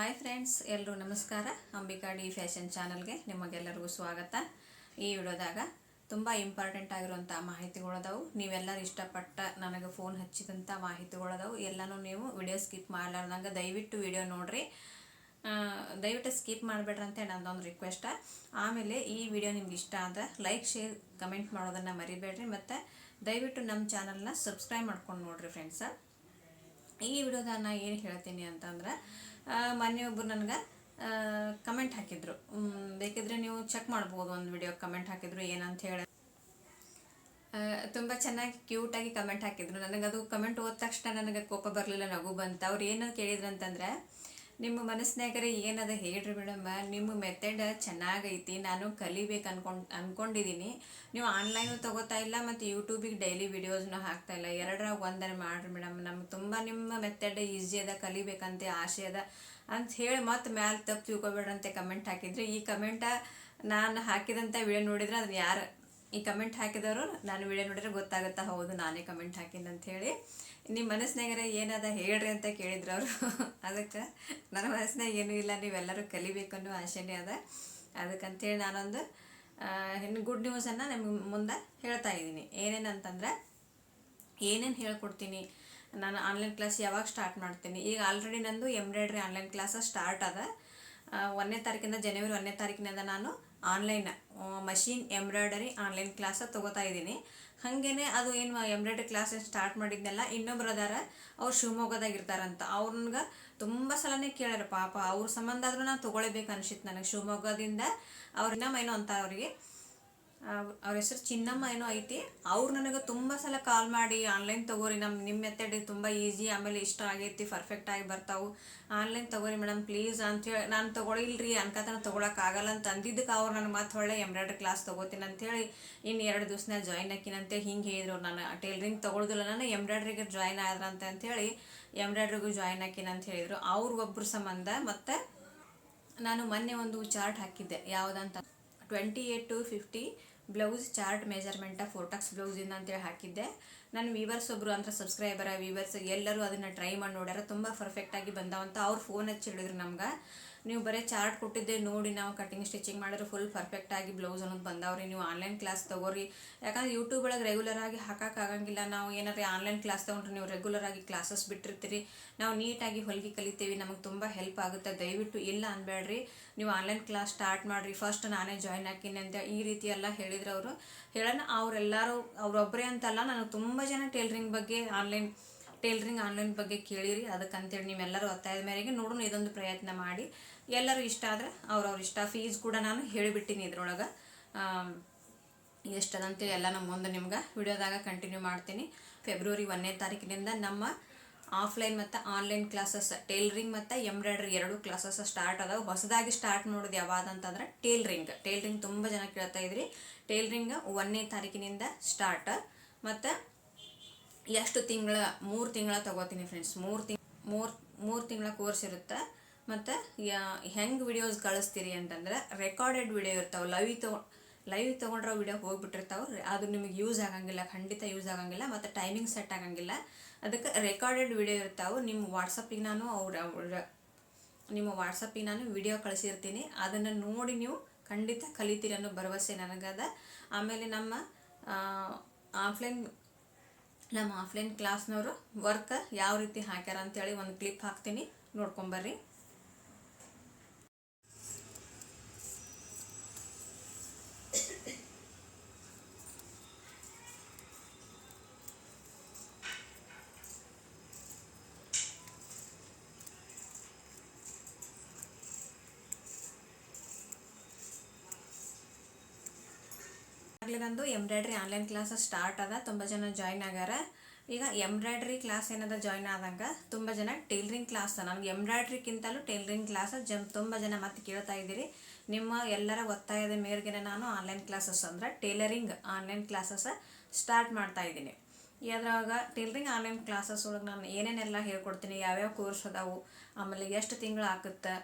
Hi friends ಎಲ್ಲರೂ ನಮಸ್ಕಾರ. Ambika D fashion ಚಾನಲ್ಗೆ ನಿಮಗೆಲ್ಲರಿಗೂ ಸ್ವಾಗತ. ಈ ವಿಡಿಯೋದಾಗ ತುಂಬ ಇಂಪಾರ್ಟೆಂಟ್ ಆಗಿರುವಂಥ ಮಾಹಿತಿಗಳದವು ನೀವೆಲ್ಲರೂ ಇಷ್ಟಪಟ್ಟ ನನಗೆ ಫೋನ್ ಹಚ್ಚಿದಂಥ ಮಾಹಿತಿಗಳದವು ಎಲ್ಲನೂ ನೀವು ವಿಡಿಯೋ ಸ್ಕಿಪ್ ಮಾಡಲಾರ್ದಂಗೆ ದಯವಿಟ್ಟು ವಿಡಿಯೋ ನೋಡಿರಿ. ದಯವಿಟ್ಟು ಸ್ಕಿಪ್ ಮಾಡಬೇಡ್ರಿ ಅಂತ ನನ್ನದೊಂದು ರಿಕ್ವೆಸ್ಟ ಆಮೇಲೆ ಈ ವಿಡಿಯೋ ನಿಮ್ಗೆ ಇಷ್ಟ ಆದರೆ ಲೈಕ್ ಶೇರ್ ಕಮೆಂಟ್ ಮಾಡೋದನ್ನು ಮರಿಬೇಡ್ರಿ. ಮತ್ತು ದಯವಿಟ್ಟು ನಮ್ಮ ಚಾನಲ್ನ ಸಬ್ಸ್ಕ್ರೈಬ್ ಮಾಡ್ಕೊಂಡು ನೋಡಿರಿ ಫ್ರೆಂಡ್ಸ ಈ ವಿಡಿಯೋದಾಗ ನಾ ಏನು ಹೇಳ್ತೀನಿ ಅಂತಂದ್ರೆ ಮೊನ್ನೆ ಒಬ್ಬರು ನನಗೆ ಕಮೆಂಟ್ ಹಾಕಿದ್ರು. ಬೇಕಿದ್ರೆ ನೀವು ಚೆಕ್ ಮಾಡ್ಬೋದು ಒಂದು ವಿಡಿಯೋ ಕಮೆಂಟ್ ಹಾಕಿದ್ರು ಏನಂತ ಹೇಳಿ. ತುಂಬ ಚೆನ್ನಾಗಿ ಕ್ಯೂಟಾಗಿ ಕಮೆಂಟ್ ಹಾಕಿದ್ರು. ನನಗದು ಕಮೆಂಟ್ ಓದ ತಕ್ಷಣ ನನಗೆ ಕೋಪ ಬರಲಿಲ್ಲ, ನಗು ಬಂತು. ಅವ್ರು ಏನು ಕೇಳಿದ್ರು ಅಂತಂದ್ರೆ ನಿಮ್ಮ ಮನಸ್ಸಿನಾಗರೆ ಏನದ ಹೇಳ್ರಿ ಮೇಡಮ್? ನಿಮ್ಮ ಮೆಥಡ್ ಚೆನ್ನಾಗೈತಿ, ನಾನು ಕಲಿಬೇಕು ಅನ್ಕೊಂಡು ಅಂದ್ಕೊಂಡಿದ್ದೀನಿ ನೀವು ಆನ್ಲೈನು ತೊಗೋತಾ ಇಲ್ಲ ಮತ್ತು ಯೂಟ್ಯೂಬಿಗೆ ಡೈಲಿ ವೀಡಿಯೋಸ್ನು ಹಾಕ್ತಾ ಇಲ್ಲ. ಎರಡರ ಒಂದರ ಮಾಡ್ರಿ ಮೇಡಮ್. ನಮ್ಗೆ ತುಂಬ ನಿಮ್ಮ ಮೆಥಡ್ ಈಸಿ ಅದ, ಕಲಿಬೇಕಂತೆ ಆಸೆ ಅದ ಅಂತ ಹೇಳಿ ಮತ್ತೆ ಮ್ಯಾಲೆ ತಪ್ಪು ತಿಳ್ಕೊಬೇಡ್ರಂತೆ ಕಮೆಂಟ್ ಹಾಕಿದ್ರಿ. ಈ ಕಮೆಂಟ ನಾನು ಹಾಕಿದಂಥ ವಿಡಿಯೋ ನೋಡಿದ್ರೆ ಅದನ್ನ ಯಾರು ಈ ಕಮೆಂಟ್ ಹಾಕಿದವರು? ನಾನು ವಿಡಿಯೋ ನೋಡಿದ್ರೆ ಗೊತ್ತಾಗುತ್ತಾ? ಹೌದು, ನಾನೇ ಕಮೆಂಟ್ ಹಾಕಿನಿ ಅಂತ ಹೇಳಿ. ನಿಮ್ಮ ಮನಸ್ಸಿನಾಗರೆ ಏನದ ಹೇಳ್ರಿ ಅಂತ ಕೇಳಿದ್ರು ಅವರು. ಅದಕ್ಕೆ ನನ್ನ ಮನಸ್ಸಿನಾಗ ಏನೂ ಇಲ್ಲ, ನೀವೆಲ್ಲರೂ ಕಲಿಬೇಕು ಅನ್ನೋ ಆಶೆನೇ ಅದ. ಅದಕ್ಕಂತೇಳಿ ನಾನೊಂದು ಇನ್ನು ಗುಡ್ ನ್ಯೂಸನ್ನು ನಿಮ್ಗೆ ಮುಂದೆ ಹೇಳ್ತಾ ಇದ್ದೀನಿ. ಏನೇನಂತಂದ್ರೆ, ಏನೇನು ಹೇಳ್ಕೊಡ್ತೀನಿ? ನಾನು ಆನ್ಲೈನ್ ಕ್ಲಾಸ್ ಯಾವಾಗ ಸ್ಟಾರ್ಟ್ ಮಾಡ್ತೀನಿ? ಈಗ ಆಲ್ರೆಡಿ ನಂದು ಎಂಬ್ರಾಯ್ಡ್ರಿ ಆನ್ಲೈನ್ ಕ್ಲಾಸ ಸ್ಟಾರ್ಟ್ ಅದ. ಒಂದನೇ ತಾರೀಕಿಂದ ಜನವರಿ ಒಂದನೇ ತಾರೀಕಿನಿಂದ ನಾನು online machine embroidery online class ತೊಗೋತಾ ಇದ್ದೀನಿ. ಹಾಗೇನೆ ಅದು ಏನು ಎಂಬ್ರಾಯ್ಡ್ರಿ ಕ್ಲಾಸ್ ಸ್ಟಾರ್ಟ್ ಮಾಡಿದ್ನಲ್ಲ, ಇನ್ನೊಬ್ರು ಅದಾರ, ಅವ್ರು ಶಿವಮೊಗ್ಗದಾಗ ಇರ್ತಾರಂತ ಅವ್ರನ್ಗೆ ತುಂಬ ಸಲನೇ ಕೇಳ್ಯಾರ, ಪಾಪ ಅವ್ರ ಸಂಬಂಧ ಆದ್ರೂ ನಾನು ತೊಗೊಳ್ಬೇಕು ಅನ್ಸಿತ್ತು ನನಗೆ. ಶಿವಮೊಗ್ಗದಿಂದ ಅವ್ರನ್ನ ಏನೋ ಅಂತ ಅವ್ರಿಗೆ. ಅವ್ರ ಹೆಸರು ಚಿನ್ನಮ್ಮ ಏನೋ ಐತಿ. ಅವ್ರು ನನಗೆ ತುಂಬ ಸಲ ಕಾಲ್ ಮಾಡಿ, ಆನ್ಲೈನ್ ತಗೋರಿ ನಮ್ಮ ನಿಮ್ಮ ಮೆಥಡ್ ತುಂಬ ಈಸಿ ಆಮೇಲೆ ಇಷ್ಟ ಆಗೈತಿ ಪರ್ಫೆಕ್ಟ್ ಆಗಿ ಬರ್ತಾವು. ಆನ್ಲೈನ್ ತಗೋರಿ ಮೇಡಮ್ ಪ್ಲೀಸ್ ಅಂತೇಳಿ ನಾನು ತೊಗೊಳಿಲ್ರಿ, ಅನ್ಕತನ ತೊಗೊಳಕ್ಕಾಗಲ್ಲ ಅಂತ ಅಂದಿದ್ದಕ್ಕೆ ಅವ್ರು ನನಗೆ ಮತ್ತೆ ಒಳ್ಳೆ ಎಂಬ್ರಾಯ್ಡ್ರಿ ಕ್ಲಾಸ್ ತೊಗೋತೀನಿ ಅಂತೇಳಿ ಇನ್ನು ಎರಡು ದಿವ್ಸನಾಗ ಜಾಯ್ನ್ ಹಾಕಿನಂತೆ ಹಿಂಗೆ ಹೇಳಿದ್ರು ನಾನು ಟೈಲರಿಂಗ್ ತೊಗೊಳ್ದಿಲ್ಲ ನಾನು ಎಂಬ್ರಾಯ್ಡ್ರಿಗೆ ಜಾಯ್ನ್ ಆದ್ರಂತೆ ಅಂತೇಳಿ ಎಂಬ್ರಾಯ್ಡ್ರಿಗೂ ಜಾಯ್ನ್ ಹಾಕಿನ ಅಂತ ಹೇಳಿದರು. ಅವ್ರ ಒಬ್ರ ಸಂಬಂಧ ಮತ್ತು ನಾನು ಮೊನ್ನೆ ಒಂದು ಚಾರ್ಟ್ ಹಾಕಿದ್ದೆ, ಯಾವುದಂತ. Twenty eight to fifty blouse chart measurement four tucks ಬ್ಲೌಸಿಂದ ಅಂತೇಳಿ ಹಾಕಿದ್ದೆ. ನನ್ನ ವೀವರ್ಸ್ ಒಬ್ರು ಅಂದ್ರೆ ಸಬ್ಸ್ಕ್ರೈಬರ ವೀವರ್ಸ್ ಎಲ್ಲರೂ ಅದನ್ನು ಟ್ರೈ ಮಾಡಿ ನೋಡ್ಯಾರ. ತುಂಬ ಪರ್ಫೆಕ್ಟಾಗಿ ಬಂದಾವಂತ. ಅವ್ರು ಫೋನ್ ಹಚ್ಚಿ ಹೇಳಿದ್ರು ನಮ್ಗೆ. ನೀವು ಬರೀ ಚಾರ್ಟ್ ಕೊಟ್ಟಿದ್ದೆ ನೋಡಿ ನಾವು ಕಟಿಂಗ್ ಸ್ಟಿಚಿಂಗ್ ಮಾಡಿದ್ರೆ ಫುಲ್ ಪರ್ಫೆಕ್ಟಾಗಿ ಬ್ಲೌಸ್ ಅನ್ನೋದು ಬಂದಾವ್ರಿ. ನೀವು ಆನ್ಲೈನ್ ಕ್ಲಾಸ್ ತಗೋರಿ. ಯಾಕಂದ್ರೆ ಯೂಟ್ಯೂಬ್ ಒಳಗೆ ರೆಗ್ಯುಲರ್ ಆಗಿ ಹಾಕೋಕ್ಕಾಗಂಗಿಲ್ಲ ನಾವು ಏನಾರ ಆನ್ಲೈನ್ ಕ್ಲಾಸ್ ತಗೊಂಡ್ರೆ ನೀವು ರೆಗ್ಯುಲರ್ ಆಗಿ ಕ್ಲಾಸಸ್ ಬಿಟ್ಟಿರ್ತೀರಿ. ನಾವು ನೀಟಾಗಿ ಹೊಲಿಗೆ ಕಲಿತೀವಿ. ನಮಗೆ ತುಂಬ ಹೆಲ್ಪ್ ಆಗುತ್ತೆ. ದಯವಿಟ್ಟು ಇಲ್ಲ ಅನ್ಬೇಡ್ರಿ. ನೀವು ಆನ್ಲೈನ್ ಕ್ಲಾಸ್ ಸ್ಟಾರ್ಟ್ ಮಾಡಿರಿ. ಫಸ್ಟ್ ನಾನೇ ಜಾಯ್ನ್ ಹಾಕಿನಿ ಅಂತ ಈ ರೀತಿ ಎಲ್ಲ ಹೇಳಿದ್ರು ಅವರು. ಹೇಳೋಣ, ಅವರೆಲ್ಲರೂ ಅವರೊಬ್ಬರೇ ಅಂತಲ್ಲ, ನನಗೆ ತುಂಬ ಜನ ಟೇಲರಿಂಗ್ ಬಗ್ಗೆ ಆನ್ಲೈನ್ ಟೇಲರಿಂಗ್ ಆನ್ಲೈನ್ ಬಗ್ಗೆ ಕೇಳಿರಿ, ಅದಕ್ಕಂತೇಳಿ ನೀವೆಲ್ಲರೂ ಒತ್ತಾಯದ ಮೇರೆಗೆ ನೋಡೋಣ, ಇದೊಂದು ಪ್ರಯತ್ನ ಮಾಡಿ. ಎಲ್ಲರೂ ಇಷ್ಟ ಆದರೆ ಅವ್ರವ್ರ ಇಷ್ಟ ಫೀಸ್ ಕೂಡ ನಾನು ಹೇಳಿಬಿಟ್ಟಿನಿ ಇದ್ರೊಳಗೆ. ಎಷ್ಟದಂತೇಳಿ ಎಲ್ಲ ನಮ್ಮ ಮುಂದೆ ನಿಮ್ಗೆ ವಿಡಿಯೋದಾಗ ಕಂಟಿನ್ಯೂ ಮಾಡ್ತೀನಿ. ಫೆಬ್ರವರಿ ಒಂದನೇ ತಾರೀಕಿನಿಂದ ನಮ್ಮ ಆಫ್ಲೈನ್ ಮತ್ತು ಆನ್ಲೈನ್ ಕ್ಲಾಸಸ್ ಟೇಲ್ರಿಂಗ್ ಮತ್ತು ಎಂಬ್ರಾಯ್ಡ್ರಿ ಎರಡು ಕ್ಲಾಸಸ್ ಸ್ಟಾರ್ಟ್ ಅದಾವೆ. ಹೊಸದಾಗಿ ಸ್ಟಾರ್ಟ್ ನೋಡೋದು ಯಾವಾಗ ಅಂತಂದ್ರೆ ಟೇಲ್ರಿಂಗ್ ಟೇಲರಿಂಗ್ ತುಂಬ ಜನ ಕೇಳ್ತಾ ಇದ್ರಿ. ಟೇಲ್ರಿಂಗ್ ಒಂದನೇ ತಾರೀಕಿನಿಂದ ಸ್ಟಾರ್ಟ್ ಮತ್ತು ಎಷ್ಟು ತಿಂಗಳ, ಮೂರು ತಿಂಗಳ ತಗೋತೀನಿ ಫ್ರೆಂಡ್ಸ್ ಮೂರು ತಿಂಗ್, ಮೂರು ಮೂರು ತಿಂಗಳ ಕೋರ್ಸ್ ಇರುತ್ತೆ. ಮತ್ತು ಹೆಂಗೆ ವಿಡಿಯೋಸ್ ಕಳಿಸ್ತೀರಿ ಅಂತಂದ್ರೆ ರೆಕಾರ್ಡೆಡ್ ವಿಡಿಯೋ ಇರ್ತಾವೆ. ಲೈವ್ ತೊಗೊ ಲೈವ್ ತೊಗೊಂಡ್ರೆ ವಿಡಿಯೋ ಹೋಗ್ಬಿಟ್ಟಿರ್ತಾವೆ. ಅದು ನಿಮಗೆ ಯೂಸ್ ಆಗಂಗಿಲ್ಲ, ಖಂಡಿತ ಯೂಸ್ ಆಗಂಗಿಲ್ಲ, ಮತ್ತು ಟೈಮಿಂಗ್ ಸೆಟ್ ಆಗಂಗಿಲ್ಲ. ಅದಕ್ಕೆ ರೆಕಾರ್ಡೆಡ್ ವಿಡಿಯೋ ಇರ್ತಾವೆ. ನಿಮ್ಮ ವಾಟ್ಸಪ್ಪಿಗೆ ನಾನು ಅವ್ರ ನಿಮ್ಮ ವಾಟ್ಸಪ್ಪಿಗೆ ನಾನು ವಿಡಿಯೋ ಕಳಿಸಿರ್ತೀನಿ. ಅದನ್ನು ನೋಡಿ ನೀವು ಖಂಡಿತ ಕಲಿತೀರಿ ಅನ್ನೋ ಭರವಸೆ ನನಗದ. ಆಮೇಲೆ ನಮ್ಮ ಆಫ್ಲೈನ್ ನಮ್ಮ ಆಫ್ಲೈನ್ ಕ್ಲಾಸ್ನವರು ವರ್ಕ್ ಯಾವ ರೀತಿ ಹಾಕ್ಯಾರ ಅಂತೇಳಿ ಒಂದು ಕ್ಲಿಪ್ ಹಾಕ್ತೀನಿ. ನೋಡ್ಕೊಂಬರ್ರಿ ಆಗಲೇ ನಂದು ಎಂಬ್ರಾಯ್ಡ್ರಿ ಆನ್ಲೈನ್ ಕ್ಲಾಸ್ ಸ್ಟಾರ್ಟ್ ಅದ, ತುಂಬ ಜನ ಜಾಯ್ನ್ ಆಗ್ಯಾರ. ಈಗ ಎಂಬ್ರಾಯ್ಡ್ರಿ ಕ್ಲಾಸ್ ಏನದ ಜಾಯ್ನ್ ಆದಂಗೆ ತುಂಬ ಜನ ಟೈಲ್ರಿಂಗ್ ಕ್ಲಾಸ್ ನನಗೆ ಎಂಬ್ರಾಯ್ಡ್ರಿಗಿಂತಲೂ ಟೈಲ್ರಿಂಗ್ ಕ್ಲಾಸ್ ಜಮ್ ತುಂಬ ಜನ ಮತ್ತೆ ಕೇಳ್ತಾ ಇದ್ದೀರಿ. ನಿಮ್ಮ ಎಲ್ಲರ ಒತ್ತಾಯದ ಮೇರೆಗೆ ನಾನು ಆನ್ಲೈನ್ ಕ್ಲಾಸಸ್ ಅಂದ್ರೆ ಟೇಲರಿಂಗ್ ಆನ್ಲೈನ್ ಕ್ಲಾಸಸ್ ಸ್ಟಾರ್ಟ್ ಮಾಡ್ತಾ ಇದ್ದೀನಿ. ಅದ್ರಾಗ ಟೈಲರಿಂಗ್ ಆನ್ಲೈನ್ ಕ್ಲಾಸಸ್ ಒಳಗೆ ನಾನು ಏನೇನೆಲ್ಲ ಹೇಳ್ಕೊಡ್ತೀನಿ, ಯಾವ್ಯಾವ ಕೋರ್ಸ್ ಅದಾವು, ಆಮೇಲೆ ಎಷ್ಟು ತಿಂಗಳು ಆಗುತ್ತೆ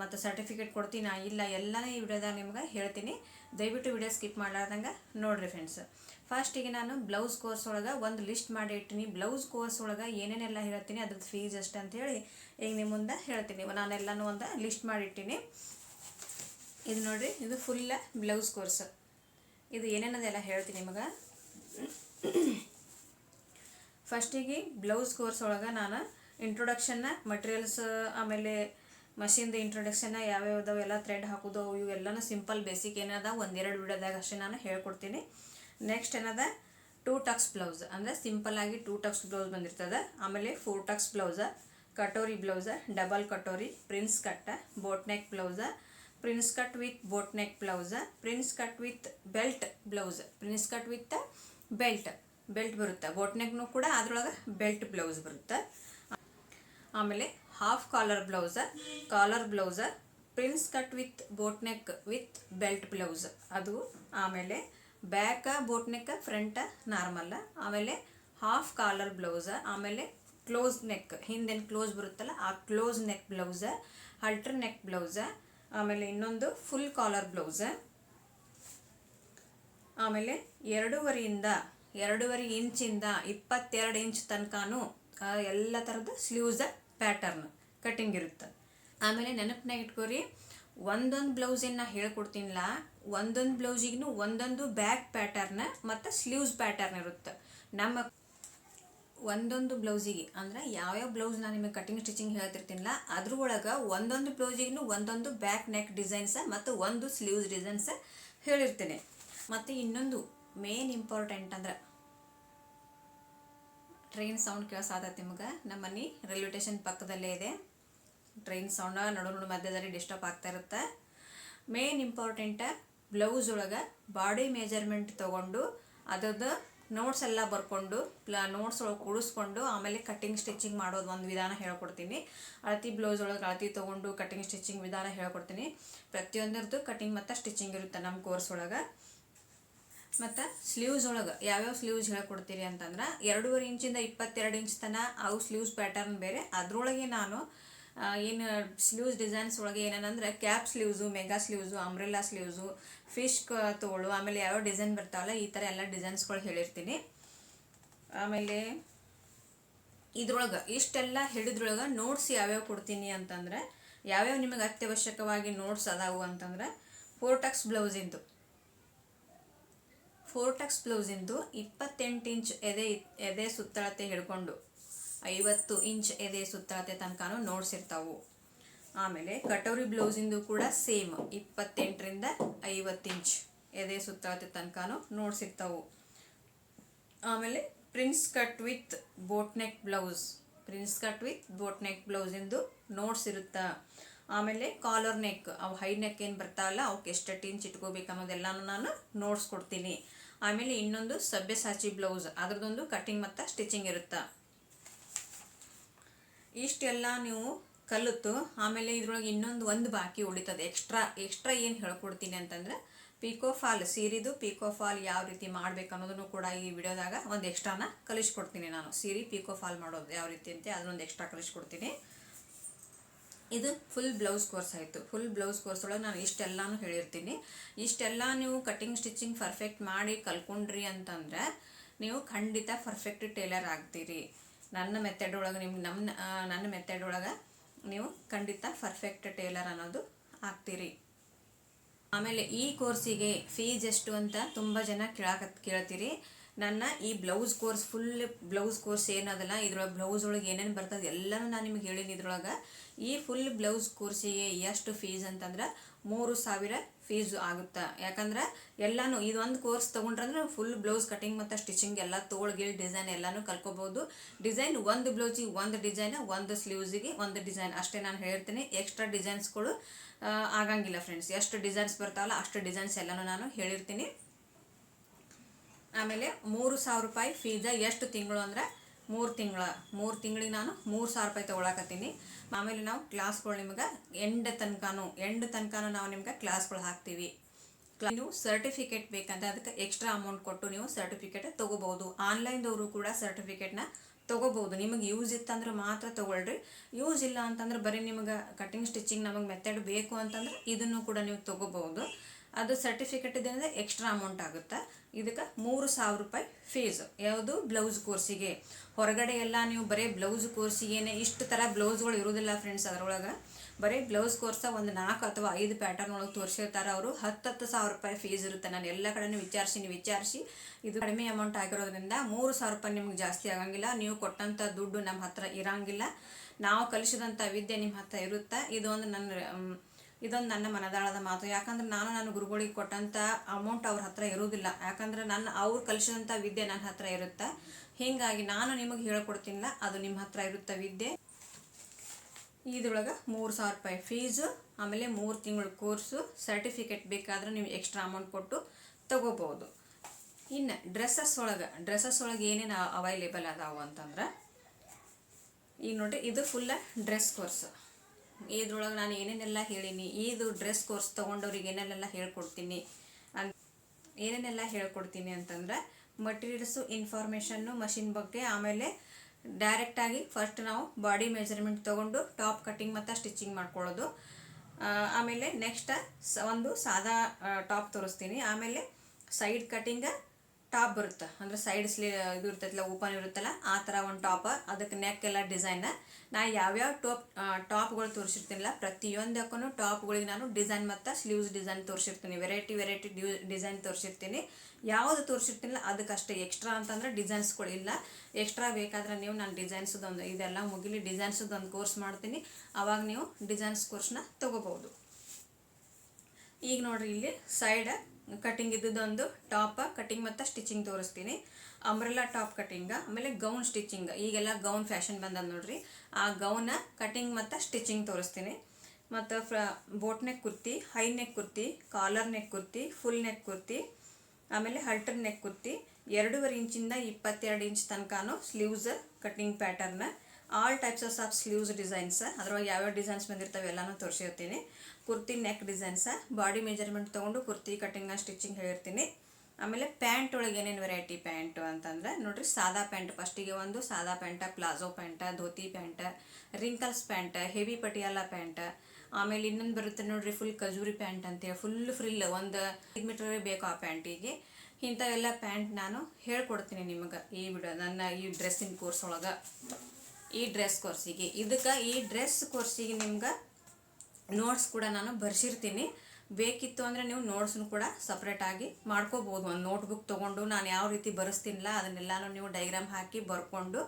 ಮತ್ತು ಸರ್ಟಿಫಿಕೇಟ್ ಕೊಡ್ತೀನಿ ಇಲ್ಲ ಎಲ್ಲನೇ ಈ ವಿಡಿಯೋದಾಗ ನಿಮ್ಗೆ ಹೇಳ್ತೀನಿ. ದಯವಿಟ್ಟು ವಿಡಿಯೋ ಸ್ಕಿಪ್ ಮಾಡಲಾರ್ದಂಗೆ ನೋಡಿರಿ ಫ್ರೆಂಡ್ಸ್ ಫಸ್ಟಿಗೆ ನಾನು ಬ್ಲೌಸ್ ಕೋರ್ಸ್ ಒಳಗೆ ಒಂದು ಲಿಸ್ಟ್ ಮಾಡಿ ಇಟ್ಟಿನಿ. ಬ್ಲೌಸ್ ಕೋರ್ಸ್ ಒಳಗೆ ಏನೇನೆಲ್ಲ ಹೇಳ್ತೀನಿ ಅದ್ರದ್ದು ಫೀಸ್ ಎಷ್ಟು ಅಂತೇಳಿ ಈಗ ನಿಮ್ಮ ಮುಂದೆ ಹೇಳ್ತೀನಿ. ನಾನೆಲ್ಲನೂ ಒಂದು ಲಿಸ್ಟ್ ಮಾಡಿಟ್ಟಿನಿ ಇದು ನೋಡಿರಿ, ಇದು ಫುಲ್ಲ ಬ್ಲೌಸ್ ಕೋರ್ಸ್ ಇದು ಏನೇನದೆಲ್ಲ ಹೇಳ್ತೀನಿ ನಿಮಗೆ. ಫಸ್ಟಿಗೆ ಬ್ಲೌಸ್ ಕೋರ್ಸ್ ಒಳಗೆ ನಾನು ಇಂಟ್ರೊಡಕ್ಷನ್ನ ಮಟೀರಿಯಲ್ಸ್ ಆಮೇಲೆ ಮಷಿನ್ದು ಇಂಟ್ರೊಡಕ್ಷನ್ ಯಾವ್ಯಾವ ಎಲ್ಲ ಥ್ರೆಡ್ ಹಾಕೋದು, ಅವು ಇವು ಸಿಂಪಲ್ ಬೇಸಿಕ್ ಏನದ ಒಂದೆರಡು ವಿಡಿಯೋದಾಗ ಅಷ್ಟೇ ನಾನು ಹೇಳ್ಕೊಡ್ತೀನಿ. ನೆಕ್ಸ್ಟ್ ಏನದ? ಟೂ ಟಕ್ಸ್ ಬ್ಲೌಸ್ ಅಂದರೆ ಸಿಂಪಲ್ ಆಗಿ ಟೂ ಟಕ್ಸ್ ಬ್ಲೌಸ್ ಬಂದಿರ್ತದೆ. ಆಮೇಲೆ four tucks blouse katori blouse double katori prince cut boat neck blouse prince cut with boat neck blouse prince cut with belt blouse prince cut with belt belt ಬರುತ್ತೆ? Boat ನೆಕ್ನು ಕೂಡ ಅದರೊಳಗೆ belt blouse ಬರುತ್ತೆ? ಆಮೇಲೆ half collar blouse collar blouse prince cut with boat neck with belt blouse ಅದು ಆಮೇಲೆ back boat neck front normal ಆಮೇಲೆ half collar blouse ಆಮೇಲೆ ಕ್ಲೋಸ್ ನೆಕ್ ಹಿಂದೇನು ಕ್ಲೋಸ್ ಬರುತ್ತಲ್ಲ, ಆ close neck blouse halter neck blouse ಆಮೇಲೆ ಇನ್ನೊಂದು ಫುಲ್ ಕಾಲರ್ ಬ್ಲೌಸ ಆಮೇಲೆ ಎರಡೂವರೆಯಿಂದ, ಎರಡೂವರೆ ಇಂಚಿಂದ ಇಪ್ಪತ್ತೆರಡು ಇಂಚ್ ತನಕನೂ ಎಲ್ಲ ಥರದ ಸ್ಲೀವ್ಸ ಪ್ಯಾಟರ್ನ್ ಕಟ್ಟಿಂಗ್ ಇರುತ್ತೆ. ಆಮೇಲೆ ನೆನಪಿನಾಗ ಇಟ್ಕೋರಿ, ಒಂದೊಂದು ಬ್ಲೌಸಿನ ನಾ ಹೇಳ್ಕೊಡ್ತೀನಿಲ್ಲ ಒಂದೊಂದು ಬ್ಲೌಸಿಗೂ ಒಂದೊಂದು ಬ್ಯಾಕ್ ಪ್ಯಾಟರ್ನ್ ಮತ್ತು ಸ್ಲೀವ್ಸ್ ಪ್ಯಾಟರ್ನ್ ಇರುತ್ತೆ. ನಮ್ಮ ಒಂದೊಂದು ಬ್ಲೌಸಿಗೆ, ಅಂದ್ರೆ ಯಾವ್ಯಾವ ಬ್ಲೌಸ್ ನಾನು ನಿಮಗೆ ಕಟಿಂಗ್ ಸ್ಟಿಚಿಂಗ್ ಹೇಳ್ತಿರ್ತೀನಿಲ್ಲ ಅದ್ರೊಳಗೆ ಒಂದೊಂದು ಬ್ಲೌಸಿಗೂ ಒಂದೊಂದು ಬ್ಯಾಕ್ ನೆಕ್ ಡಿಸೈನ್ಸ ಮತ್ತು ಒಂದು ಸ್ಲೀವ್ಸ್ ಡಿಸೈನ್ಸ್ ಹೇಳಿರ್ತೇನೆ ಮತ್ತು ಇನ್ನೊಂದು ಮೇನ್ ಇಂಪಾರ್ಟೆಂಟ್ ಅಂದ್ರೆ ಟ್ರೈನ್ ಸೌಂಡ್ ಕೇಳಿಸಾದತ್ತೆ ನಿಮ್ಗೆ ನಮ್ಮ ಮನೆ ರೈಲ್ವೆ ಸ್ಟೇಷನ್ ಪಕ್ಕದಲ್ಲೇ ಇದೆ. ಟ್ರೈನ್ ಸೌಂಡ್ ನಡು ನಡು ಮಧ್ಯದಲ್ಲಿ ಡಿಸ್ಟರ್ಬ್ ಆಗ್ತಾ ಇರುತ್ತೆ. ಮೇನ್ ಇಂಪಾರ್ಟೆಂಟ, ಬ್ಲೌಸ್ ಒಳಗೆ ಬಾಡಿ ಮೆಜರ್ಮೆಂಟ್ ತೊಗೊಂಡು ಅದ್ರದ್ದು ನೋಟ್ಸ್ ಎಲ್ಲ ಬರ್ಕೊಂಡು, ಪ್ಲ ನೋಟ್ಸ್ ಒಳಗೆ ಕೂಡಿಸ್ಕೊಂಡು ಆಮೇಲೆ ಕಟ್ಟಿಂಗ್ ಸ್ಟಿಚಿಂಗ್ ಮಾಡೋದು ಒಂದು ವಿಧಾನ ಹೇಳ್ಕೊಡ್ತೀನಿ. ಅಳತಿ ಬ್ಲೌಸ್ ಒಳಗೆ ಅಳತಿ ತೊಗೊಂಡು ಕಟ್ಟಿಂಗ್ ಸ್ಟಿಚಿಂಗ್ ವಿಧಾನ ಹೇಳ್ಕೊಡ್ತೀನಿ. ಪ್ರತಿಯೊಂದರದ್ದು ಕಟ್ಟಿಂಗ್ ಮತ್ತು ಸ್ಟಿಚಿಂಗ್ ಇರುತ್ತೆ ನಮ್ಮ ಕೋರ್ಸ್ ಒಳಗೆ. ಮತ್ತು ಸ್ಲೀವ್ಸ್ ಒಳಗೆ ಯಾವ್ಯಾವ ಸ್ಲೀವ್ಸ್ ಹೇಳ್ಕೊಡ್ತೀರಿ ಅಂತಂದ್ರೆ ಎರಡೂವರೆ ಇಂಚಿಂದ ಇಪ್ಪತ್ತೆರಡು ಇಂಚ್ ತನಕ ಅವು ಸ್ಲೀವ್ಸ್ ಪ್ಯಾಟರ್ನ್ ಬೇರೆ. ಅದರೊಳಗೆ ನಾನು ಏನು ಸ್ಲೀವ್ಸ್ ಡಿಸೈನ್ಸ್ ಒಳಗೆ ಏನೇನಂದ್ರೆ cap sleeves mega sleeves umbrella sleeves fish ತೋಳು, ಆಮೇಲೆ ಯಾವ್ಯಾವ ಡಿಸೈನ್ ಬರ್ತಾವಲ್ಲ ಈ ಥರ ಎಲ್ಲ ಡಿಸೈನ್ಸ್ಗಳು ಹೇಳಿರ್ತೀನಿ. ಆಮೇಲೆ ಇದ್ರೊಳಗೆ ಇಷ್ಟೆಲ್ಲ ಹಿಡಿದ್ರೊಳಗೆ ನೋಟ್ಸ್ ಯಾವ್ಯಾವ ಕೊಡ್ತೀನಿ ಅಂತಂದ್ರೆ, ಯಾವ್ಯಾವ ನಿಮಗೆ ಅತ್ಯವಶ್ಯಕವಾಗಿ ನೋಟ್ಸ್ ಅದಾವು ಅಂತಂದ್ರೆ ಫೋರ್ಟಕ್ಸ್ ಬ್ಲೌಸಿಂದು ಫೋರ್ ಟಕ್ಸ್ ಬ್ಲೌಸಿಂದು ಇಪ್ಪತ್ತೆಂಟು ಇಂಚ್ ಎದೆ ಎದೆ ಸುತ್ತಳತೆ ಹಿಡ್ಕೊಂಡು ಐವತ್ತು ಇಂಚ್ ಎದೆ ಸುತ್ತಳತೆ ತನಕನೂ ನೋಟ್ಸ್ ಇರ್ತಾವು ಆಮೇಲೆ ಕಟೋರಿ ಬ್ಲೌಸಿಂದು ಕೂಡ ಸೇಮ್ ಇಪ್ಪತ್ತೆಂಟರಿಂದ ಐವತ್ತು ಇಂಚ್ ಎದೆ ಸುತ್ತಳತೆ ತನಕನೂ ನೋಟ್ಸ್ ಇರ್ತಾವು ಆಮೇಲೆ prince cut with boat neck blouse. Prince cut with boat neck ಬ್ಲೌಸಿಂದು notes ಇರುತ್ತೆ ಆಮೇಲೆ ಕಾಲರ್ ನೆಕ್, ಅವು ಹೈ ನೆಕ್ ಏನು ಬರ್ತಾವಲ್ಲ ಅವಕ್ಕೆ ಎಷ್ಟು ಇಂಚ್ ಇಟ್ಕೋಬೇಕು ಅನ್ನೋದೆಲ್ಲನೂ ನಾನು ನೋಟ್ಸ್ ಕೊಡ್ತೀನಿ ಆಮೇಲೆ ಇನ್ನೊಂದು ಸಬ್ಬೆಸಾಚಿ ಬ್ಲೌಸ್ ಅದರದೊಂದು ಕಟ್ಟಿಂಗ್ ಮತ್ತು ಸ್ಟಿಚಿಂಗ್ ಇರುತ್ತೆ. ಇಷ್ಟೆಲ್ಲ ನೀವು ಕಲಿತು ಆಮೇಲೆ ಇದ್ರೊಳಗೆ ಇನ್ನೊಂದು ಒಂದು ಬಾಕಿ ಉಳಿತದೆ. ಎಕ್ಸ್ಟ್ರಾ ಎಕ್ಸ್ಟ್ರಾ ಏನು ಹೇಳ್ಕೊಡ್ತೀನಿ ಅಂತಂದ್ರೆ ಪಿಕೋ ಫಾಲ್ ಸೀರಿದು ಪಿಕೋ ಫಾಲ್ ಯಾವ ರೀತಿ ಮಾಡ್ಬೇಕು ಅನ್ನೋದನ್ನು ಕೂಡ ಈ ವಿಡಿಯೋದಾಗ ಒಂದು ಎಕ್ಸ್ಟ್ರಾನ ಕಲಿಸ್ಕೊಡ್ತೀನಿ ನಾನು. ಸೀರಿ ಪಿಕೋ ಫಾಲ್ ಮಾಡೋದು ಯಾವ ರೀತಿ ಅಂತ ಅದನ್ನೊಂದು ಎಕ್ಸ್ಟ್ರಾ ಕಲಿಸ್ಕೊಡ್ತೀನಿ. ಇದು ಫುಲ್ ಬ್ಲೌಸ್ ಕೋರ್ಸ್ ಆಯಿತು. ಫುಲ್ ಬ್ಲೌಸ್ ಕೋರ್ಸ್ ಒಳಗೆ ನಾನು ಇಷ್ಟೆಲ್ಲಾನು ಹೇಳಿರ್ತೀನಿ. ಇಷ್ಟೆಲ್ಲ ನೀವು ಕಟಿಂಗ್ ಸ್ಟಿಚಿಂಗ್ ಪರ್ಫೆಕ್ಟ್ ಮಾಡಿ ಕಲ್ಕೊಂಡ್ರಿ ಅಂತಂದ್ರೆ ನೀವು ಖಂಡಿತ ಪರ್ಫೆಕ್ಟ್ ಟೇಲರ್ ಆಗ್ತೀರಿ. ನನ್ನ ಮೆಥಡ್ ಒಳಗೆ ನಿಮ್ಗೆ ನಮ್ಮ ನನ್ನ ಮೆಥಡ್ ಒಳಗೆ ನೀವು ಖಂಡಿತ ಪರ್ಫೆಕ್ಟ್ ಟೇಲರ್ ಅನ್ನೋದು ಆಗ್ತೀರಿ. ಆಮೇಲೆ ಈ ಕೋರ್ಸಿಗೆ ಫೀಸ್ ಎಷ್ಟು ಅಂತ ತುಂಬ ಜನ ಕೇಳಕ, ಕೇಳ್ತೀರಿ. ನನ್ನ ಈ blouse course full blouse course ಏನದಲ್ಲ, ಇದ್ರೊಳಗೆ ಬ್ಲೌಸ್ ಒಳಗೆ ಏನೇನು ಬರ್ತದೆ ಎಲ್ಲನೂ ನಾನು ನಿಮ್ಗೆ ಹೇಳಿನಿ ಇದ್ರೊಳಗೆ. ಈ ಫುಲ್ ಬ್ಲೌಸ್ ಕೋರ್ಸಿಗೆ ಎಷ್ಟು ಫೀಸ್ ಅಂತಂದ್ರೆ ಮೂರು ಸಾವಿರ ಫೀಸ್ ಆಗುತ್ತೆ. ಯಾಕಂದ್ರೆ ಎಲ್ಲಾನು ಇದೊಂದು ಕೋರ್ಸ್ ತಗೊಂಡ್ರಂದ್ರೆ ಫುಲ್ ಬ್ಲೌಸ್ ಕಟಿಂಗ್ ಮತ್ತು ಸ್ಟಿಚಿಂಗ್ ಎಲ್ಲ ತೋಳ್ಗಿಲ್ ಡಿಸೈನ್ ಎಲ್ಲನೂ ಕಲ್ಕೋಬೋದು. ಡಿಸೈನ್ ಒಂದು ಬ್ಲೌಸಿಗೆ ಒಂದು ಡಿಸೈನ್ ಒಂದು ಸ್ಲೀವ್ಸಿಗೆ ಒಂದು ಡಿಸೈನ್ ಅಷ್ಟೇ ನಾನು ಹೇಳ್ತೀನಿ ಎಕ್ಸ್ಟ್ರಾ ಡಿಸೈನ್ಸ್ಗಳು ಆಗಂಗಿಲ್ಲ ಫ್ರೆಂಡ್ಸ್ ಎಷ್ಟು ಡಿಸೈನ್ಸ್ ಬರ್ತಾವಲ್ಲ ಅಷ್ಟು ಡಿಸೈನ್ಸ್ ಎಲ್ಲನೂ ನಾನು ಹೇಳಿರ್ತೀನಿ. ಆಮೇಲೆ ಮೂರು ಸಾವಿರ ರೂಪಾಯಿ ಫೀಸ ಎಷ್ಟು ತಿಂಗಳು ಅಂದ್ರೆ ಮೂರು ತಿಂಗಳ, ಮೂರು ತಿಂಗಳಿಗೆ ನಾನು ಮೂರು ಸಾವಿರ ರೂಪಾಯಿ ತೊಗೊಳಕತ್ತೀನಿ. ಆಮೇಲೆ ನಾವು ಕ್ಲಾಸ್ಗಳು ನಿಮ್ಗೆ ಎಂಡ್ ತನಕನೂ ಎಂಡ್ ತನಕನೂ ನಾವು ನಿಮ್ಗೆ ಕ್ಲಾಸ್ಗಳು ಹಾಕ್ತೀವಿ. ನೀವು ಸರ್ಟಿಫಿಕೇಟ್ ಬೇಕಂತ ಅದಕ್ಕೆ ಎಕ್ಸ್ಟ್ರಾ ಅಮೌಂಟ್ ಕೊಟ್ಟು ನೀವು ಸರ್ಟಿಫಿಕೇಟ್ ತೊಗೋಬಹುದು. ಆನ್ಲೈನ್ದವರು ಕೂಡ ಸರ್ಟಿಫಿಕೇಟ್ನ ತೊಗೋಬೋದು ನಿಮಗೆ ಯೂಸ್ ಇತ್ತಂದ್ರೆ ಮಾತ್ರ ತೊಗೊಳ್ರಿ. ಯೂಸ್ ಇಲ್ಲ ಅಂತಂದ್ರೆ ಬರೀ ನಿಮಗೆ ಕಟಿಂಗ್, ಸ್ಟಿಚಿಂಗ್ ನಮಗೆ ಮೆಥಡ್ ಬೇಕು ಅಂತಂದ್ರೆ ಇದನ್ನು ಕೂಡ ನೀವು ತೊಗೋಬೋದು ಅದು ಸರ್ಟಿಫಿಕೇಟ್ ಇದೆ ಅಂದರೆ ಎಕ್ಸ್ಟ್ರಾ ಅಮೌಂಟ್ ಆಗುತ್ತೆ. ಇದಕ್ಕೆ ಮೂರು ಸಾವಿರ ರೂಪಾಯಿ ಫೀಸ್ ಯಾವುದು? ಬ್ಲೌಸ್ ಕೋರ್ಸಿಗೆ ಹೊರಗಡೆ ಎಲ್ಲ ನೀವು ಬರೀ ಬ್ಲೌಸ್ ಕೋರ್ಸಿಗೇನೆ ಇಷ್ಟು ಥರ ಬ್ಲೌಸ್ಗಳು ಇರೋದಿಲ್ಲ ಫ್ರೆಂಡ್ಸ್ ಅದರೊಳಗೆ. ಬರೀ ಬ್ಲೌಸ್ ಕೋರ್ಸ ಒಂದು ನಾಲ್ಕು ಅಥವಾ ಐದು ಪ್ಯಾಟರ್ನ್ ಒಳಗೆ ತೋರಿಸಿರ್ತಾರೆ ಅವರು. ಹತ್ತತ್ತು ಸಾವಿರ ರೂಪಾಯಿ ಫೀಸ್ ಇರುತ್ತೆ. ನಾನು ಎಲ್ಲ ಕಡೆನೂ ವಿಚಾರಿಸಿ ನೀವು ವಿಚಾರಿಸಿ. ಇದು ಕಡಿಮೆ ಅಮೌಂಟ್ ಆಗಿರೋದ್ರಿಂದ ಮೂರು ಸಾವಿರ ರೂಪಾಯಿ ನಿಮ್ಗೆ ಜಾಸ್ತಿ ಆಗಂಗಿಲ್ಲ. ನೀವು ಕೊಟ್ಟಂಥ ದುಡ್ಡು ನಮ್ಮ ಹತ್ರ ಇರಂಗಿಲ್ಲ. ನಾವು ಕಲಿಸಿದಂಥ ವಿದ್ಯೆ ನಿಮ್ಮ ಹತ್ರ ಇರುತ್ತೆ ಇದೊಂದು ನನ್ನ ಇದೊಂದು ನನ್ನ ಮನದಾಳದ ಮಾತು. ಯಾಕಂದ್ರೆ ನಾನು ನನ್ನ ಗುರುಗಳಿಗೆ ಕೊಟ್ಟಂಥ ಅಮೌಂಟ್ ಅವ್ರ ಹತ್ರ ಇರೋದಿಲ್ಲ ಯಾಕಂದ್ರೆ ನನ್ನ, ಅವ್ರು ಕಲಿಸಿದಂಥ ವಿದ್ಯೆ ನನ್ನ ಹತ್ರ ಇರುತ್ತೆ. ಹೀಗಾಗಿ ನಾನು ನಿಮಗೆ ಹೇಳ್ಕೊಡ್ತೀನಿಲ್ಲ, ಅದು ನಿಮ್ಮ ಹತ್ರ ಇರುತ್ತೆ ವಿದ್ಯೆ. ಇದ್ರೊಳಗೆ ಮೂರು ಸಾವಿರ ರೂಪಾಯಿ ಫೀಸು ಆಮೇಲೆ ಮೂರು ತಿಂಗಳ ಕೋರ್ಸು ಸರ್ಟಿಫಿಕೇಟ್ ಬೇಕಾದ್ರೆ ನೀವು ಎಕ್ಸ್ಟ್ರಾ ಅಮೌಂಟ್ ಕೊಟ್ಟು ತಗೋಬೋದು ಇನ್ನು ಡ್ರೆಸ್ಸಸ್ ಒಳಗೆ ಡ್ರೆಸ್ಸಸ್ ಒಳಗೆ ಏನೇನು ಅವೈಲೇಬಲ್ ಅದಾವು ಅಂತಂದ್ರೆ ಈಗ ನೋಡಿರಿ, ಇದು ಫುಲ್ಲ ಡ್ರೆಸ್ ಕೋರ್ಸ್ ಇದ್ರೊಳಗೆ ನಾನು ಏನೇನೆಲ್ಲ ಹೇಳೀನಿ ಇದು ಡ್ರೆಸ್ ಕೋರ್ಸ್ ತೊಗೊಂಡವ್ರಿಗೆ ಏನೇನೆಲ್ಲ ಹೇಳ್ಕೊಡ್ತೀನಿ ಅಂತ ಏನೇನೆಲ್ಲ ಹೇಳ್ಕೊಡ್ತೀನಿ ಅಂತಂದ್ರೆ ಮಟೀರಿಯಲ್ಸು ಇನ್ಫಾರ್ಮೇಷನ್ನು ಮಷಿನ್ ಬಗ್ಗೆ ಆಮೇಲೆ ಡೈರೆಕ್ಟಾಗಿ ಫಸ್ಟ್ ನಾವು ಬಾಡಿ ಮೆಜರ್ಮೆಂಟ್ ತೊಗೊಂಡು ಟಾಪ್ ಕಟ್ಟಿಂಗ್ ಮತ್ತು ಸ್ಟಿಚಿಂಗ್ ಮಾಡ್ಕೊಳ್ಳೋದು. ಆಮೇಲೆ ನೆಕ್ಸ್ಟ್ ಒಂದು ಸಾದಾ ಟಾಪ್ ತೋರಿಸ್ತೀನಿ. ಆಮೇಲೆ ಸೈಡ್ ಕಟ್ಟಿಂಗ ಟಾಪ್ ಬರುತ್ತೆ. ಅಂದ್ರೆ ಸೈಡ್ ಸ್ಲೀ ಇದು ಇರ್ತೈತಲ್ಲ, ಓಪನ್ ಇರುತ್ತಲ್ಲ, ಆ ಥರ ಒಂದು ಟಾಪ್. ಅದಕ್ಕೆ ನೆಕ್ ಎಲ್ಲ ಡಿಸೈನ್ ನಾ ಯಾವ್ಯಾವ ಟಾಪ್ ಟಾಪ್ಗಳು ತೋರಿಸಿರ್ತೀನಿಲ್ಲ ಪ್ರತಿಯೊಂದಕ್ಕೂ ಟಾಪ್ಗಳಿಗೆ ನಾನು ಡಿಸೈನ್ ಮತ್ತು ಸ್ಲೀವ್ಸ್ ಡಿಸೈನ್ ತೋರಿಸಿರ್ತೀನಿ. ವೆರೈಟಿ ವೆರೈಟಿ ಡ್ಯೂ ಡಿಸೈನ್ ತೋರಿಸಿರ್ತೀನಿ. ಯಾವುದು ತೋರಿಸಿರ್ತೀನಿಲ್ಲ, ಅದಕ್ಕಷ್ಟೇ ಎಕ್ಸ್ಟ್ರಾ ಅಂತಂದ್ರೆ ಡಿಸೈನ್ಸ್ಗಳು ಇಲ್ಲ. ಎಕ್ಸ್ಟ್ರಾ ಬೇಕಾದ್ರೆ ನೀವು ನಾನು ಡಿಸೈನ್ಸದೊಂದು ಇದೆಲ್ಲ ಮುಗಿಲಿ ಡಿಸೈನ್ಸದೊಂದು ಕೋರ್ಸ್ ಮಾಡ್ತೀನಿ. ಆವಾಗ ನೀವು ಡಿಸೈನ್ಸ್ ಕೋರ್ಸ್ನ ತೊಗೋಬೋದು ಈಗ ನೋಡ್ರಿ ಇಲ್ಲಿ ಸೈಡ್ ಕಟಿಂಗ್ ಇದ್ದದೊಂದು ಟಾಪ್ ಕಟಿಂಗ್ ಮತ್ತು ಸ್ಟಿಚಿಂಗ್ ತೋರಿಸ್ತೀನಿ. ಅಂಬ್ರೆಲಾ ಟಾಪ್ ಕಟಿಂಗ್ ಆಮೇಲೆ ಗೌನ್ ಸ್ಟಿಚಿಂಗ್ ಈಗೆಲ್ಲ ಗೌನ್ ಫ್ಯಾಷನ್ ಬಂದದ ನೋಡ್ರಿ. ಆ ಗೌನ ಕಟಿಂಗ್ ಮತ್ತು ಸ್ಟಿಚಿಂಗ್ ತೋರಿಸ್ತೀನಿ. ಮತ್ತು ಫ್ರ boat neck kurti high neck kurti collar neck kurti full neck kurti, ಆಮೇಲೆ ಹಲ್ಟರ್ ನೆಕ್ ಕುರ್ತಿ, ಎರಡೂವರೆ ಇಂಚಿಂದ ಇಪ್ಪತ್ತೆರಡು ಇಂಚ್ ತನಕ sleeves cutting pattern all types of sleeves designs ಅದ್ರೊಳಗೆ ಯಾವ್ಯಾವ ಡಿಸೈನ್ಸ್ ಬಂದಿರ್ತವೆ ಎಲ್ಲನೂ ತೋರಿಸಿರ್ತೀನಿ. Kurti neck designs body measurement ತೊಗೊಂಡು ಕುರ್ತಿ ಕಟಿಂಗ್ ಸ್ಟಿಚಿಂಗ್ ಹೇಳಿರ್ತೀನಿ. ಆಮೇಲೆ ಪ್ಯಾಂಟ್ ಒಳಗೆ ಏನೇನು ವೆರೈಟಿ ಪ್ಯಾಂಟು ಅಂತಂದ್ರೆ, ನೋಡ್ರಿ, ಸಾದಾ ಪ್ಯಾಂಟ್. ಫಸ್ಟಿಗೆ ಒಂದು ಸಾದಾ pant palazzo pant, dhoti pant wrinkles pant heavy Patiala pant. ಆಮೇಲೆ ಇನ್ನೊಂದು ಬರುತ್ತೆ ನೋಡ್ರಿ ಫುಲ್ ಕಜೂರಿ ಪ್ಯಾಂಟ್ ಅಂತೇಳಿ ಫುಲ್ ಫ್ರಿಲ್ ಒಂದು ಐದು ಮೀಟರ್ ಬೇಕು ಆ ಪ್ಯಾಂಟಿಗೆ. ಇಂಥವೆಲ್ಲ ಪ್ಯಾಂಟ್ ನಾನು ಹೇಳ್ಕೊಡ್ತೀನಿ ನಿಮಗೆ ಈ ವಿಡಿಯೋ, ನನ್ನ ಈ ಡ್ರೆಸ್ಸಿಂಗ್ ಕೋರ್ಸ್ ಒಳಗೆ. ಈ ಡ್ರೆಸ್ ಕೋರ್ಸಿಗೆ ಇದಕ್ಕೆ ಈ ಡ್ರೆಸ್ ಕೋರ್ಸಿಗೆ ನಿಮ್ಗೆ ನೋಟ್ಸ್ ಕೂಡ ನಾನು ಬರ್ಸಿರ್ತೀನಿ. ಬೇಕಿತ್ತು ಅಂದರೆ ನೀವು ನೋಟ್ಸ್ನು ಕೂಡ ಸಪ್ರೇಟಾಗಿ ಮಾಡ್ಕೋಬೋದು. ಒಂದು ನೋಟ್ಬುಕ್ ತೊಗೊಂಡು ನಾನು ಯಾವ ರೀತಿ ಬರೆಸ್ತೀನಿಲ್ಲ ಅದನ್ನೆಲ್ಲನೂ ನೀವು ಡೈಗ್ರಾಮ್ ಹಾಕಿ ಬರ್ಕೊಂಡು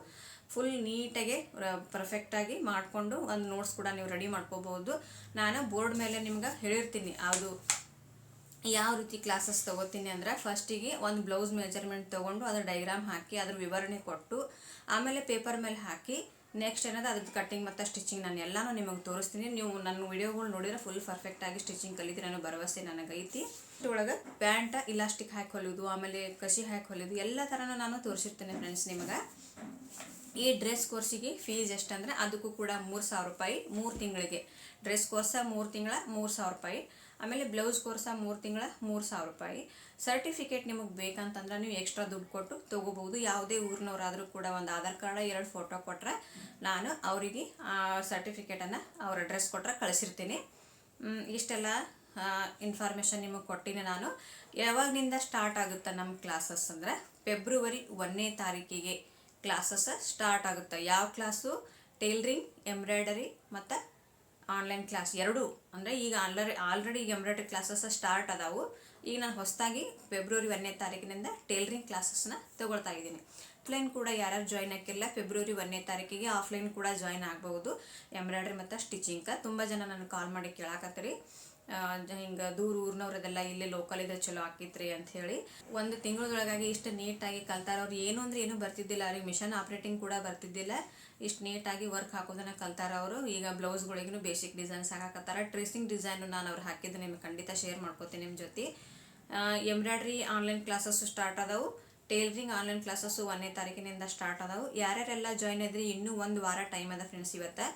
ಫುಲ್ ನೀಟಾಗಿ ಪರ್ಫೆಕ್ಟಾಗಿ ಮಾಡಿಕೊಂಡು ಒಂದು ನೋಟ್ಸ್ ಕೂಡ ನೀವು ರೆಡಿ ಮಾಡ್ಕೋಬೋದು. ನಾನು ಬೋರ್ಡ್ ಮೇಲೆ ನಿಮ್ಗೆ ಹೇಳಿರ್ತೀನಿ ಅದು ಯಾವ ರೀತಿ ಕ್ಲಾಸಸ್ ತೊಗೋತೀನಿ ಅಂದ್ರೆ ಫಸ್ಟಿಗೆ ಒಂದು ಬ್ಲೌಸ್ ಮೆಜರ್ಮೆಂಟ್ ತೊಗೊಂಡು ಅದ್ರ ಡೈಗ್ರಾಮ್ ಹಾಕಿ ಅದ್ರ ವಿವರಣೆ ಕೊಟ್ಟು ಆಮೇಲೆ ಪೇಪರ್ ಮೇಲೆ ಹಾಕಿ ನೆಕ್ಸ್ಟ್ ಏನದ? ಅದ್ರದ್ದು ಕಟ್ಟಿಂಗ್ ಮತ್ತು ಸ್ಟಿಚಿಂಗ್ ನಾನು ಎಲ್ಲನೂ ನಿಮಗೆ ತೋರಿಸ್ತೀನಿ. ನೀವು ನನ್ನ ವಿಡಿಯೋಗಳು ನೋಡಿದ್ರೆ ಫುಲ್ ಪರ್ಫೆಕ್ಟಾಗಿ ಸ್ಟಿಚಿಂಗ್ ಕಲಿತೀರಿ ಅನ್ನೋ ಭರವಸೆ ನನಗೈತಿ ಒಳಗೆ ಪ್ಯಾಂಟ ಇಲಾಸ್ಟಿಕ್ ಹಾಕಿ ಹೊಲಿಯೋದು ಆಮೇಲೆ ಕಸಿ ಹಾಕಿ ಹೊಲಿಯೋದು ಎಲ್ಲ ಥರನೂ ನಾನು ತೋರಿಸಿರ್ತೇನೆ ಫ್ರೆಂಡ್ಸ್ ನಿಮಗೆ. ಈ ಡ್ರೆಸ್ ಕೋರ್ಸಿಗೆ ಫೀಸ್ ಎಷ್ಟಂದರೆ, ಅದಕ್ಕೂ ಕೂಡ ಮೂರು ಸಾವಿರ ರೂಪಾಯಿ ಮೂರು ತಿಂಗಳಿಗೆ. ಡ್ರೆಸ್ ಕೋರ್ಸ ಮೂರು ತಿಂಗಳ ಮೂರು ಸಾವಿರ ರೂಪಾಯಿ. ಆಮೇಲೆ ಬ್ಲೌಸ್ ಕೋರ್ಸ ಮೂರು ತಿಂಗಳ, ಮೂರು ಸಾವಿರ ರೂಪಾಯಿ. ಸರ್ಟಿಫಿಕೇಟ್ ನಿಮಗೆ ಬೇಕಂತಂದ್ರೆ ನೀವು ಎಕ್ಸ್ಟ್ರಾ ದುಡ್ಡು ಕೊಟ್ಟು ತೊಗೋಬೋದು ಯಾವುದೇ ಊರಿನವರಾದರೂ ಕೂಡ ಒಂದು ಆಧಾರ್ ಕಾರ್ಡ, ಎರಡು ಫೋಟೋ ಕೊಟ್ಟರೆ ನಾನು ಅವರಿಗೆ ಆ ಸರ್ಟಿಫಿಕೇಟನ್ನು ಅವ್ರ ಅಡ್ರೆಸ್ ಕೊಟ್ಟರೆ ಕಳಿಸಿರ್ತೀನಿ. ಇಷ್ಟೆಲ್ಲ ಇನ್ಫಾರ್ಮೇಷನ್ ನಿಮಗೆ ಕೊಟ್ಟಿನಿ ನಾನು. ಯಾವಾಗಿನಿಂದ ಸ್ಟಾರ್ಟ್ ಆಗುತ್ತೆ ನಮ್ಮ ಕ್ಲಾಸಸ್ ಅಂದರೆ ಫೆಬ್ರವರಿ ಒಂದನೇ ತಾರೀಕಿಗೆ ಕ್ಲಾಸಸ್ ಸ್ಟಾರ್ಟ್ ಆಗುತ್ತೆ. ಯಾವ ಕ್ಲಾಸು ಟೈಲ್ರಿಂಗ್ ಎಂಬ್ರಾಯ್ಡರಿ ಮತ್ತು ಆನ್ಲೈನ್ ಕ್ಲಾಸ್ ಎರಡೂ ಅಂದರೆ ಈಗ already already embroidery classes start ಅದಾವು. ಈಗ ನಾನು ಹೊಸದಾಗಿ ಫೆಬ್ರವರಿ ಒಂದನೇ ತಾರೀಕಿನಿಂದ ಟೈಲರಿಂಗ್ ಕ್ಲಾಸಸ್ನ ತಗೊಳ್ತಾ ಇದ್ದೀನಿ. ಆಫ್ಲೈನ್ ಕೂಡ ಯಾರ್ಯಾರು ಜಾಯ್ನ್ ಆಗಿಲ್ಲ, ಫೆಬ್ರವರಿ ಒಂದನೇ ತಾರೀಕಿಗೆ ಆಫ್ಲೈನ್ ಕೂಡ ಜಾಯ್ನ್ ಆಗ್ಬೋದು ಎಂಬ್ರಾಯ್ಡ್ರಿ ಮತ್ತು ಸ್ಟಿಚಿಂಗ್ ತುಂಬ ಜನ ನನಗೆ ಕಾಲ್ ಮಾಡಿ ಕೇಳಾಕತ್ತೀರಿ. ಹಿಂಗೆ ದೂರ ಊರ್ನವ್ರದೆಲ್ಲ ಇಲ್ಲೇ ಲೋಕಲ್ ಇದ್ರೆ ಚಲೋ ಆಕಿತ್ರಿ ಅಂತ ಹೇಳಿ ಒಂದು ತಿಂಗಳೊಳಗಾಗಿ ಇಷ್ಟು ನೀಟಾಗಿ ಕಲ್ತಾರ ಅವ್ರು. ಏನು ಅಂದ್ರೆ ಏನು ಬರ್ತಿದ್ದಿಲ್ಲ ಅವ್ರಿಗೆ ಮಿಷನ್ ಆಪ್ರೇಟಿಂಗ್ ಕೂಡ ಬರ್ತಿದ್ದಿಲ್ಲ. ಇಷ್ಟು ನೀಟಾಗಿ ವರ್ಕ್ ಹಾಕೋದನ್ನ ಕಲ್ತಾರ ಅವರು. ಈಗ ಬ್ಲೌಸ್ಗಳಿಗೂ ಬೇಸಿಕ್ ಡಿಸೈನ್ಸ್ ಹಾಕತ್ತಾರ ಟ್ರೇಸಿಂಗ್ ಡಿಸೈನು ನಾನು ಅವ್ರು ಹಾಕಿದ್ದು ನಿಮ್ಗೆ ಖಂಡಿತ ಶೇರ್ ಮಾಡ್ಕೋತೀನಿ ನಿಮ್ಮ ಜೊತೆ. ಎಂಬ್ರಾಯ್ಡ್ರಿ ಆನ್ಲೈನ್ ಕ್ಲಾಸಸ್ ಸ್ಟಾರ್ಟ್ ಅದಾವು ಟೇಲರಿಂಗ್ ಆನ್ಲೈನ್ ಕ್ಲಾಸಸ್ಸು ಒಂದನೇ ತಾರೀಕಿನಿಂದ ಸ್ಟಾರ್ಟ್ ಅದಾವು ಯಾರ್ಯಾರೆಲ್ಲ ಜಾಯ್ನ್ ಆದ್ರೆ ಇನ್ನೂ ಒಂದು ವಾರ ಟೈಮ್ ಅದ ಫ್ರೆಂಡ್ಸ್ ಇವತ್ತು.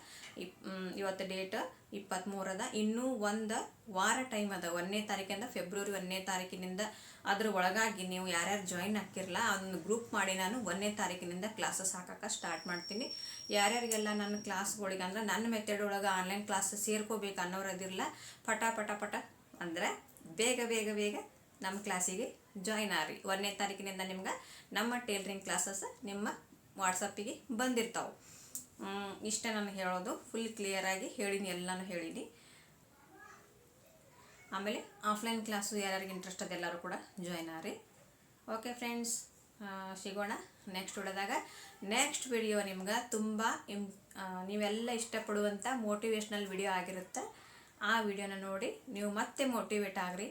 ಇಪ್ ಇವತ್ತು ಡೇಟ್ ಇಪ್ಪತ್ತ್ಮೂರದ ಇನ್ನೂ ಒಂದು ವಾರ ಟೈಮ್ ಅದ. ಒಂದನೇ ತಾರೀಕಿಂದ ಫೆಬ್ರವರಿ ಒಂದನೇ ತಾರೀಕಿನಿಂದ ಅದ್ರ ಒಳಗಾಗಿ ನೀವು ಯಾರ್ಯಾರು ಜಾಯ್ನ್ ಆಗ್ತಿರಲ್ಲ ಅದನ್ನು ಗ್ರೂಪ್ ಮಾಡಿ ನಾನು ಒಂದನೇ ತಾರೀಕಿನಿಂದ ಕ್ಲಾಸಸ್ ಹಾಕಕ್ಕೆ ಸ್ಟಾರ್ಟ್ ಮಾಡ್ತೀನಿ. ಯಾರ್ಯಾರಿಗೆಲ್ಲ ನನ್ನ ಕ್ಲಾಸ್ಗಳಿಗೆ ಅಂದ್ರೆ ನನ್ನ ಮೆಥಡ್ ಒಳಗೆ ಆನ್ಲೈನ್ ಕ್ಲಾಸ್ ಸೇರ್ಕೋಬೇಕು ಅನ್ನೋರದಿರಲ್ಲ ಪಟ ಪಟ ಪಟ ಅಂದ್ರೆ ಬೇಗ ಬೇಗ ಬೇಗ ನಮ್ಮ ಕ್ಲಾಸಿಗೆ ಜಾಯ್ನ್ ಆಗ್ರಿ. ಒಂದನೇ ತಾರೀಕಿನಿಂದ ನಿಮ್ಗೆ ನಮ್ಮ ಟೇಲರಿಂಗ್ ಕ್ಲಾಸಸ್ ನಿಮ್ಮ ವಾಟ್ಸಪ್ಪಿಗೆ ಬಂದಿರ್ತಾವೆ. ಇಷ್ಟೇ ನಾನು ಹೇಳೋದು. ಫುಲ್ ಕ್ಲಿಯರಾಗಿ ಹೇಳಿನಿ, ಎಲ್ಲನೂ ಹೇಳಿನಿ. ಆಮೇಲೆ ಆಫ್ಲೈನ್ ಕ್ಲಾಸು ಯಾರ್ಯಾರಿಗೆ ಇಂಟ್ರೆಸ್ಟ್ ಅದ ಎಲ್ಲರೂ ಕೂಡ ಜಾಯ್ನ್ ಆಗ್ರಿ ಓಕೆ ಫ್ರೆಂಡ್ಸ್ ಸಿಗೋಣ ನೆಕ್ಸ್ಟ್ ಉಳಿದಾಗ ನೆಕ್ಸ್ಟ್ ವಿಡಿಯೋ ನಿಮ್ಗೆ ತುಂಬ ಇಂ ನೀವೆಲ್ಲ ಇಷ್ಟಪಡುವಂಥ ಮೋಟಿವೇಶ್ನಲ್ ವಿಡಿಯೋ ಆಗಿರುತ್ತೆ. ಆ ವಿಡಿಯೋನ ನೋಡಿ ನೀವು ಮತ್ತೆ ಮೋಟಿವೇಟ್ ಆಗ್ರಿ.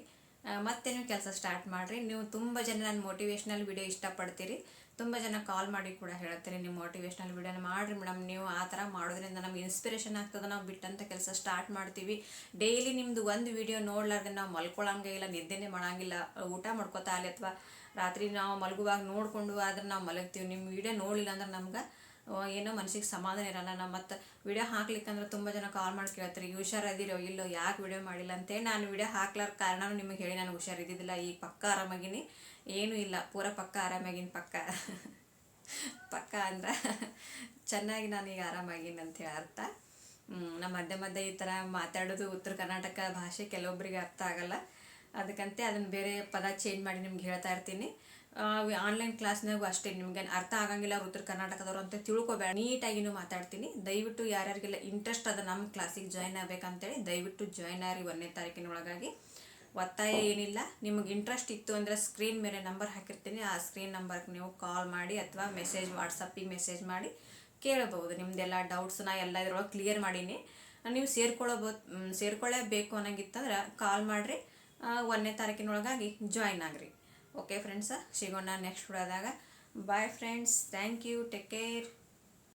ಮತ್ತೆ ನೀವು ಕೆಲಸ ಸ್ಟಾರ್ಟ್ ಮಾಡಿರಿ. ನೀವು ತುಂಬ ಜನ ನನ್ನ ಮೋಟಿವೇಶ್ನಲ್ ವಿಡಿಯೋ ಇಷ್ಟಪಡ್ತೀರಿ. ತುಂಬ ಜನ ಕಾಲ್ ಮಾಡಿ ಕೂಡ ಹೇಳ್ತಾರೆ ನಿಮ್ಮ ಮೋಟಿವೇಶ್ನಲ್ ವೀಡಿಯೋನ ಮಾಡಿರಿ ಮೇಡಮ್ ನೀವು ಆ ಥರ ಮಾಡೋದ್ರಿಂದ ನಮ್ಗೆ ಇನ್ಸ್ಪಿರೇಷನ್ ಆಗ್ತದೆ. ನಾವು ಬಿಟ್ಟಂಥ ಕೆಲಸ ಸ್ಟಾರ್ಟ್ ಮಾಡ್ತೀವಿ. ಡೈಲಿ ನಿಮ್ಮದು ಒಂದು ವಿಡಿಯೋ ನೋಡ್ಲಾರ್ದೆ ನಾವು ಮಲ್ಕೊಳ್ಳೋಂಗೆ ಇಲ್ಲ, ನಿದ್ದೆನೇ ಮಾಡೋಂಗಿಲ್ಲ. ಊಟ ಮಾಡ್ಕೋತಾ ಅಲ್ಲಿ ಅಥವಾ ರಾತ್ರಿ ನಾವು ಮಲಗುವಾಗ ನೋಡಿಕೊಂಡು ಆದ್ರೆ ನಾವು ಮಲಗ್ತೀವಿ. ನಿಮ್ಮ ವಿಡಿಯೋ ನೋಡಲಿಲ್ಲ ಅಂದ್ರೆ ನಮ್ಗೆ ಏನೋ ಮನಸ್ಸಿಗೆ ಸಮಾಧಾನ ಇರಲ್ಲ. ನಾವು ಮತ್ತೆ ವಿಡಿಯೋ ಹಾಕ್ಲಿಕ್ಕಂದ್ರೆ ತುಂಬ ಜನ ಕಾಲ್ ಮಾಡಿ ಕೇಳ್ತಾರೆ. ಹುಷಾರದಿರೋ ಇಲ್ಲೋ? ಯಾಕೆ ವಿಡಿಯೋ ಮಾಡಿಲ್ಲ? ಅಂತೇಳಿ ನಾನು ವಿಡಿಯೋ ಹಾಕ್ಲಾರ ಕಾರಣನೂ ನಿಮಗೆ ಹೇಳಿ ನಾನು ಹುಷಾರಿದ್ದಿಲ್ಲ ಈಗ ಪಕ್ಕ ಆರಾಮಾಗಿನಿ. ಏನೂ ಇಲ್ಲ. ಪೂರ ಪಕ್ಕ ಆರಾಮಾಗಿನ ಪಕ್ಕ. ಪಕ್ಕ ಅಂದ್ರೆ ಚೆನ್ನಾಗಿ ನಾನೀಗ ಆರಾಮಾಗಿನಿ ಅಂತ ಹೇಳಿ ಅರ್ಥ. ನಮ್ಮ ಮಧ್ಯೆ ಮಧ್ಯೆ ಈ ಥರ ಮಾತಾಡೋದು ಉತ್ತರ ಕರ್ನಾಟಕ ಭಾಷೆ ಕೆಲವೊಬ್ಬರಿಗೆ ಅರ್ಥ ಆಗಲ್ಲ. ಅದಕ್ಕಂತೆ ಅದನ್ನು ಬೇರೆ ಪದ ಚೇಂಜ್ ಮಾಡಿ ನಿಮ್ಗೆ ಹೇಳ್ತಾ ಇರ್ತೀನಿ. ಆನ್ಲೈನ್ ಕ್ಲಾಸ್ನಾಗೂ ಅಷ್ಟೇ ನಿಮ್ಗೆ ಅರ್ಥ ಆಗಂಗಿಲ್ಲ ಅವ್ರು ಉತ್ತರ ಕರ್ನಾಟಕದವ್ರು ಅಂತ ತಿಳ್ಕೊಬೇಡ. ನೀಟಾಗಿನೂ ಮಾತಾಡ್ತೀನಿ. ದಯವಿಟ್ಟು ಯಾರ್ಯಾರಿಗೆಲ್ಲ ಇಂಟ್ರೆಸ್ಟ್ ಅದ ನಮ್ಮ ಕ್ಲಾಸಿಗೆ ಜಾಯ್ನ್ ಆಗ್ಬೇಕಂತೇಳಿ ದಯವಿಟ್ಟು ಜಾಯ್ನ್ ಆಗಿ ಒಂದನೇ ತಾರೀಕಿನ ಒಳಗಾಗಿ ಒತ್ತಾಯ ಏನಿಲ್ಲ. ನಿಮಗೆ ಇಂಟ್ರೆಸ್ಟ್ ಇತ್ತು ಅಂದರೆ ಸ್ಕ್ರೀನ್ ಮೇಲೆ ನಂಬರ್ ಹಾಕಿರ್ತೀನಿ. ಆ ಸ್ಕ್ರೀನ್ ನಂಬರ್ಗೆ ನೀವು ಕಾಲ್ ಮಾಡಿ ಅಥವಾ ಮೆಸೇಜ್ ವಾಟ್ಸಪ್ಪಿಗೆ ಮೆಸೇಜ್ ಮಾಡಿ ಕೇಳಬಹುದು. ನಿಮ್ದೆಲ್ಲ ಡೌಟ್ಸ್ನ ಎಲ್ಲ ಇದ್ರೊಳಗೆ ಕ್ಲಿಯರ್ ಮಾಡೀನಿ. ನೀವು ಸೇರ್ಕೊಳ್ಳೋಬೋ ಸೇರ್ಕೊಳ್ಳೇಬೇಕು ಅನ್ನೋಂಗಿತ್ತಂದ್ರೆ ಕಾಲ್ ಮಾಡಿರಿ. ಒಂದನೇ ತಾರೀಕಿನೊಳಗಾಗಿ ಜಾಯ್ನ್ ಆಗ್ರಿ. ಓಕೆ ಫ್ರೆಂಡ್ಸ ಸಿಗೋಣ next ವಿಡಿಯೋದಾಗ bye friends thank you take care